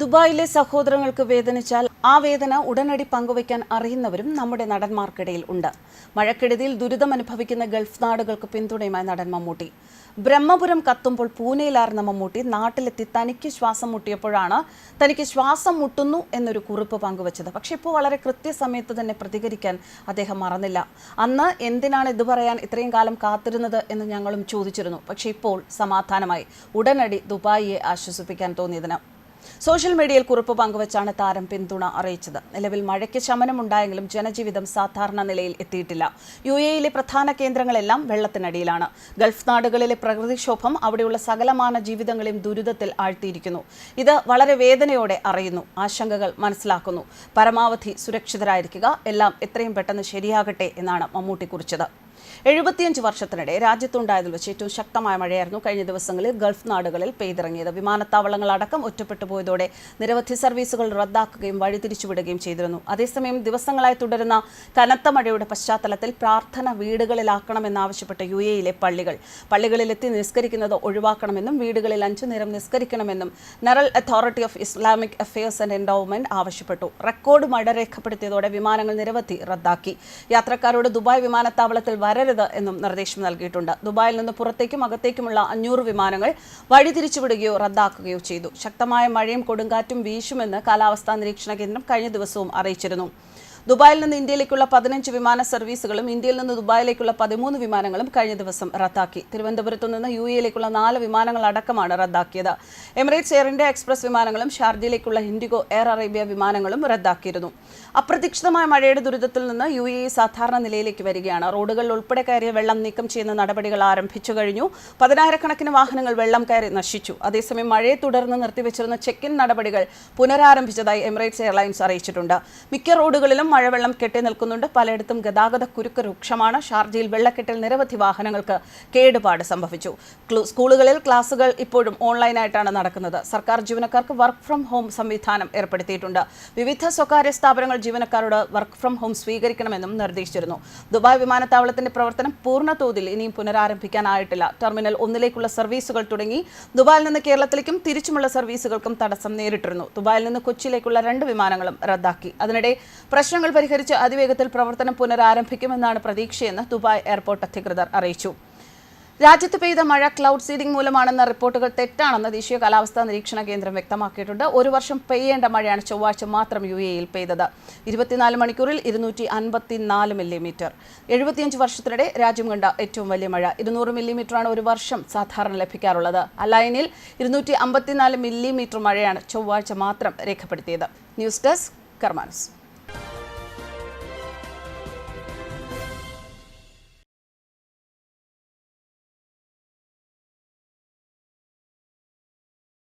ദുബായിലെ സഹോദരങ്ങൾക്ക് വേദനിച്ചാൽ ആ വേദന ഉടനടി പങ്കുവയ്ക്കാൻ അറിയുന്നവരും നമ്മുടെ നടന്മാർക്കിടയിൽ ഉണ്ട്. മഴക്കെടുതിയിൽ ദുരിതമനുഭവിക്കുന്ന ഗൾഫ് നാടുകൾക്ക് പിന്തുണയുമായി നടൻ മമ്മൂട്ടി. ബ്രഹ്മപുരം കത്തുമ്പോൾ പൂനെയിലാർന്ന മമ്മൂട്ടി നാട്ടിലെത്തി തനിക്ക് ശ്വാസം മുട്ടിയപ്പോഴാണ് തനിക്ക് ശ്വാസം മുട്ടുന്നു എന്നൊരു കുറിപ്പ് പങ്കുവച്ചത്. പക്ഷെ ഇപ്പോൾ വളരെ കൃത്യസമയത്ത് തന്നെ പ്രതികരിക്കാൻ അദ്ദേഹം മറന്നില്ല. അന്ന് എന്തിനാണ് ഇത് പറയാൻ ഇത്രയും കാലം കാത്തിരുന്നത് എന്ന് ഞങ്ങളും ചോദിച്ചിരുന്നു. പക്ഷേ ഇപ്പോൾ സമാധാനമായി. ഉടനടി ദുബായിയെ ആശ്വസിപ്പിക്കാൻ തോന്നിയതിന് സോഷ്യൽ മീഡിയയിൽ കുറിപ്പ് പങ്കുവച്ചാണ് താരം പിന്തുണ അറിയിച്ചത്. നിലവിൽ മഴയ്ക്ക് ശമനമുണ്ടായെങ്കിലും ജനജീവിതം സാധാരണ നിലയിൽ എത്തിയിട്ടില്ല. യു എയിലെ പ്രധാന കേന്ദ്രങ്ങളെല്ലാം വെള്ളത്തിനടിയിലാണ്. ഗൾഫ് നാടുകളിലെ പ്രകൃതിക്ഷോഭം അവിടെയുള്ള സകലമാന ജീവിതങ്ങളെയും ദുരിതത്തിൽ ആഴ്ത്തിയിരിക്കുന്നു. ഇത് വളരെ വേദനയോടെ അറിയുന്നു. ആശങ്കകൾ മനസ്സിലാക്കുന്നു. പരമാവധി സുരക്ഷിതരായിരിക്കുക. എല്ലാം എത്രയും പെട്ടെന്ന് ശരിയാകട്ടെ എന്നാണ് മമ്മൂട്ടി കുറിച്ചത്. എഴുപത്തിയഞ്ച് വർഷത്തിനിടെ രാജ്യത്തുണ്ടായതിൽ വെച്ച് ഏറ്റവും ശക്തമായ മഴയായിരുന്നു. കഴിഞ്ഞ ദിവസങ്ങളിൽ ഗൾഫ് നാടുകളിൽ പെയ്തിറങ്ങിയത്. വിമാനത്താവളങ്ങൾ അടക്കം ഒറ്റപ്പെട്ടു പോയതോടെ നിരവധി സർവീസുകൾ റദ്ദാക്കുകയും വഴിതിരിച്ചുവിടുകയും ചെയ്തിരുന്നു. അതേസമയം ദിവസങ്ങളായി തുടരുന്ന കനത്ത മഴയുടെ പശ്ചാത്തലത്തിൽ പ്രാർത്ഥന വീടുകളിലാക്കണമെന്നാവശ്യപ്പെട്ട യു എയിലെ പള്ളികൾ. പള്ളികളിലെത്തി നിസ്കരിക്കുന്നത് ഒഴിവാക്കണമെന്നും വീടുകളിൽ അഞ്ചു നേരം നിസ്കരിക്കണമെന്നും general authority of Islamic affairs and endowment ആവശ്യപ്പെട്ടു. റെക്കോർഡ് മഴ രേഖപ്പെടുത്തിയതോടെ വിമാനങ്ങൾ നിരവധി റദ്ദാക്കി. യാത്രക്കാരോട് ദുബായ് വിമാനത്താവളത്തിൽ വരരുത് എന്നും നിർദ്ദേശം നൽകിയിട്ടുണ്ട്. ദുബായിൽ നിന്ന് പുറത്തേക്കും അകത്തേക്കുമുള്ള അഞ്ഞൂറ് വിമാനങ്ങൾ വഴിതിരിച്ചുവിടുകയോ റദ്ദാക്കുകയോ ചെയ്തു. ശക്തമായ മഴയും കൊടുങ്കാറ്റും വീശുമെന്ന് കാലാവസ്ഥാ നിരീക്ഷണ കേന്ദ്രം കഴിഞ്ഞ ദിവസവും അറിയിച്ചിരുന്നു. ദുബായിൽ നിന്ന് ഇന്ത്യയിലേക്കുള്ള പതിനഞ്ച് വിമാന സർവീസുകളും ഇന്ത്യയിൽ നിന്ന് ദുബായിലേക്കുള്ള പതിമൂന്ന് വിമാനങ്ങളും കഴിഞ്ഞ ദിവസം റദ്ദാക്കി. തിരുവനന്തപുരത്തു നിന്ന് യു എയിലേക്കുള്ള നാല് വിമാനങ്ങൾ അടക്കമാണ് റദ്ദാക്കിയത്. എമിറേറ്റ്സ് എയർ ഇന്ത്യ എക്സ്പ്രസ് വിമാനങ്ങളും ഷാർജയിലേക്കുള്ള ഇൻഡിഗോ എയർ അറേബ്യ വിമാനങ്ങളും റദ്ദാക്കിയിരുന്നു. അപ്രതീക്ഷിതമായ മഴയുടെ ദുരിതത്തിൽ നിന്ന് യു എ സാധാരണ നിലയിലേക്ക് വരികയാണ്. റോഡുകളിൽ ഉൾപ്പെടെ കയറിയ വെള്ളം നീക്കം ചെയ്യുന്ന നടപടികൾ ആരംഭിച്ചു കഴിഞ്ഞു. പതിനായിരക്കണക്കിന് വാഹനങ്ങൾ വെള്ളം കയറി നശിച്ചു. അതേസമയം മഴയെ തുടർന്ന് നിർത്തിവെച്ചിരുന്ന ചെക്ക് ഇൻ നടപടികൾ പുനരാരംഭിച്ചതായി എമിറേറ്റ്സ് എയർലൈൻസ് അറിയിച്ചിട്ടുണ്ട്. മിക്ക റോഡുകളിലും മഴവെള്ളം കെട്ടി നിൽക്കുന്നുണ്ട്. പലയിടത്തും ഗതാഗത കുരുക്ക് രൂക്ഷമാണ്. ഷാർജയിൽ വെള്ളക്കെട്ടിൽ നിരവധി വാഹനങ്ങൾക്ക് കേടുപാട് സംഭവിച്ചു. സ്കൂളുകളിൽ ക്ലാസുകൾ ഇപ്പോഴും ഓൺലൈനായിട്ടാണ് നടക്കുന്നത്. സർക്കാർ ജീവനക്കാർക്ക് വർക്ക് ഫ്രം ഹോം സംവിധാനം ഏർപ്പെടുത്തിയിട്ടുണ്ട്. വിവിധ സ്വകാര്യ സ്ഥാപനങ്ങൾ ജീവനക്കാരോട് വർക്ക് ഫ്രം ഹോം സ്വീകരിക്കണമെന്നും നിർദ്ദേശിച്ചിരുന്നു. ദുബായ് വിമാനത്താവളത്തിന്റെ പ്രവർത്തനം പൂർണ തോതിൽ ഇനിയും പുനരാരംഭിക്കാനായിട്ടില്ല. ടെർമിനൽ ഒന്നിലേക്കുള്ള സർവീസുകൾ തുടങ്ങി ദുബായിൽ നിന്ന് കേരളത്തിലേക്കും തിരിച്ചുമുള്ള സർവീസുകൾക്കും തടസ്സം നേരിട്ടിരുന്നു. ദുബായിൽ നിന്ന് കൊച്ചിയിലേക്കുള്ള രണ്ട് വിമാനങ്ങളും റദ്ദാക്കി. അതിനിടെ പ്രശ്നങ്ങൾ പരിഹരിച്ച് അതിവേഗത്തിൽ പ്രവർത്തനം പുനരാരംഭിക്കുമെന്നാണ് പ്രതീക്ഷയെന്ന് ദുബായ് എയർപോർട്ട് അധികൃതർ അറിയിച്ചു. രാജ്യത്ത് പെയ്ത മഴ ക്ലൗഡ് സീഡിംഗ് മൂലമാണെന്ന റിപ്പോർട്ടുകൾ തെറ്റാണെന്ന് ദേശീയ കാലാവസ്ഥാ നിരീക്ഷണ കേന്ദ്രം വ്യക്തമാക്കിയിട്ടുണ്ട്. ഒരു വർഷം പെയ്യേണ്ട മഴയാണ് ചൊവ്വാഴ്ച മാത്രം യു എയിൽ പെയ്തത്. ഇരുപത്തിനാല് മണിക്കൂറിൽ ഇരുന്നൂറ്റി അൻപത്തിനാല് മില്ലിമീറ്റർ. എഴുപത്തിയഞ്ച് വർഷത്തിനിടെ രാജ്യം കണ്ട ഏറ്റവും വലിയ മഴ. ഇരുന്നൂറ് മില്ലിമീറ്ററാണ് ഒരു വർഷം സാധാരണ ലഭിക്കാറുള്ളത്. അലൈനിൽ ഇരുന്നൂറ്റി അമ്പത്തിനാല് മില്ലിമീറ്റർ മഴയാണ് ചൊവ്വാഴ്ച മാത്രം രേഖപ്പെടുത്തിയത്. News desk കർമാനസ്.